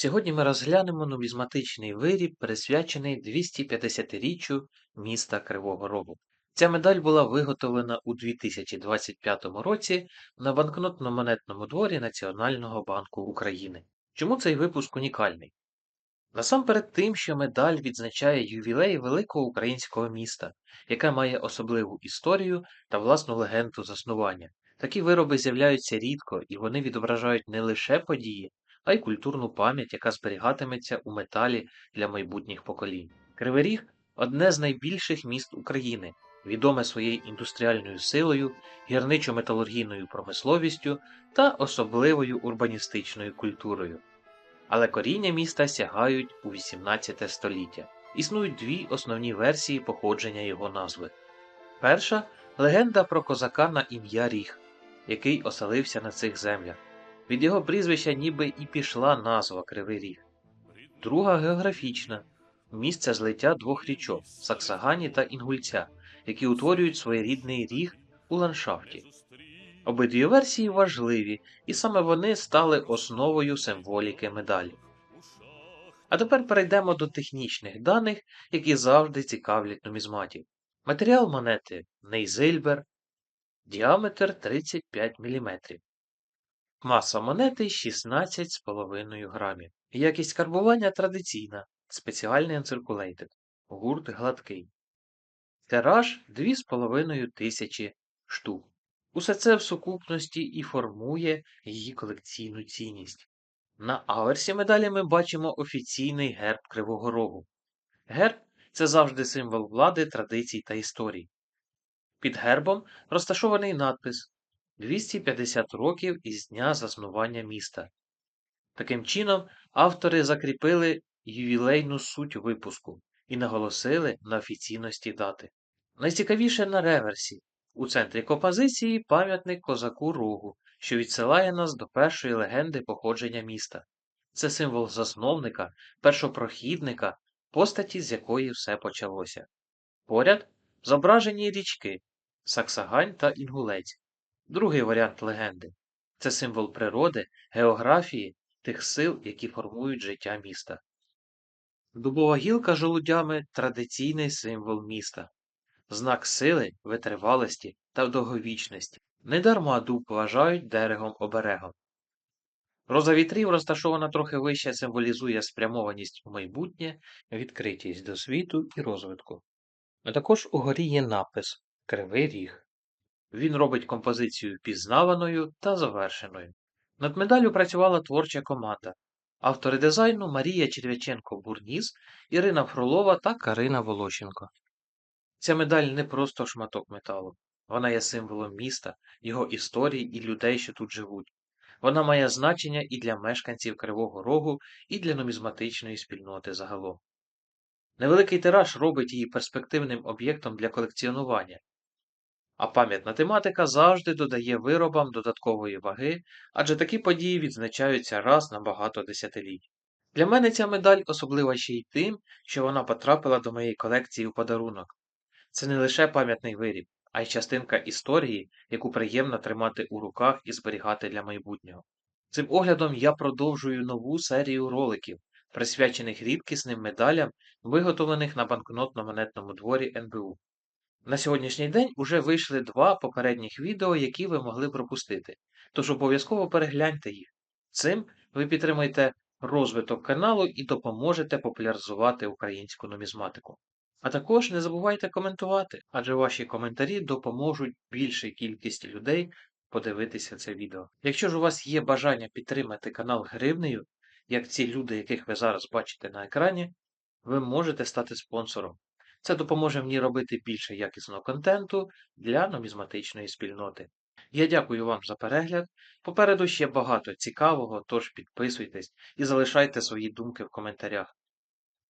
Сьогодні ми розглянемо нумізматичний виріб, присвячений 250-річчю міста Кривого Рогу. Ця медаль була виготовлена у 2025 році на банкнотно-монетному дворі Національного банку України. Чому цей випуск унікальний? Насамперед тим, що медаль відзначає ювілей великого українського міста, яке має особливу історію та власну легенду заснування. Такі вироби з'являються рідко і вони відображають не лише події, а й культурну пам'ять, яка зберігатиметься у металі для майбутніх поколінь. Кривий Ріг одне з найбільших міст України, відоме своєю індустріальною силою, гірничо-металургійною промисловістю та особливою урбаністичною культурою. Але коріння міста сягають у 18 століття. Існують дві основні версії походження його назви. Перша легенда про козака на ім'я Ріг, який оселився на цих землях. Від його прізвища ніби і пішла назва Кривий Ріг. Друга географічна місце злиття двох річок Саксагані та Інгульця, які утворюють своєрідний ріг у ландшафті. Обидві версії важливі, і саме вони стали основою символіки медалі. А тепер перейдемо до технічних даних, які завжди цікавлять нумізматів. Матеріал монети Нейзильбер, діаметр 35 мм. Маса монети 16,5 грамів. Якість карбування традиційна, спеціальний Uncirculated. Гурт гладкий. Тираж 2,5 тисячі штук. Усе це в сукупності і формує її колекційну цінність. На аверсі медалі ми бачимо офіційний герб Кривого Рогу. Герб це завжди символ влади, традицій та історій. Під гербом розташований надпис 250 років із дня заснування міста. Таким чином, автори закріпили ювілейну суть випуску і наголосили на офіційності дати. Найцікавіше на реверсі. У центрі композиції пам'ятник козаку Рогу, що відсилає нас до першої легенди походження міста. Це символ засновника, першопрохідника, постаті, з якої все почалося. Поряд зображені річки Саксагань та Інгулець, другий варіант легенди. Це символ природи, географії, тих сил, які формують життя міста. Дубова гілка жолудями традиційний символ міста знак сили, витривалості та довговічності. Недарма дуб вважають дерегом оберегом. Роза вітрів, розташована трохи вище, символізує спрямованість у майбутнє, відкритість до світу і розвитку. А також угорі є напис Кривий ріг. Він робить композицію пізнаваною та завершеною. Над медаллю працювала творча команда. Автори дизайну Марія Черв'яченко-Бурніс, Ірина Фролова та Карина Волощенко. Ця медаль не просто шматок металу, вона є символом міста, його історії і людей, що тут живуть. Вона має значення і для мешканців Кривого Рогу, і для нумізматичної спільноти загалом. Невеликий тираж робить її перспективним об'єктом для колекціонування, а пам'ятна тематика завжди додає виробам додаткової ваги, адже такі події відзначаються раз на багато десятиліть. Для мене ця медаль особлива ще й тим, що вона потрапила до моєї колекції у подарунок. Це не лише пам'ятний виріб, а й частинка історії, яку приємно тримати у руках і зберігати для майбутнього. Цим оглядом я продовжую нову серію роликів, присвячених рідкісним медалям, виготовлених на банкнотно-монетному дворі НБУ. На сьогоднішній день уже вийшли два попередніх відео, які ви могли пропустити, тож обов'язково перегляньте їх. Цим ви підтримуєте розвиток каналу і допоможете популяризувати українську нумізматику. А також не забувайте коментувати, адже ваші коментарі допоможуть більшій кількості людей подивитися це відео. Якщо ж у вас є бажання підтримати канал гривнею, як ці люди, яких ви зараз бачите на екрані, ви можете стати спонсором. Це допоможе мені робити більше якісного контенту для нумізматичної спільноти. Я дякую вам за перегляд. Попереду ще багато цікавого, тож підписуйтесь і залишайте свої думки в коментарях.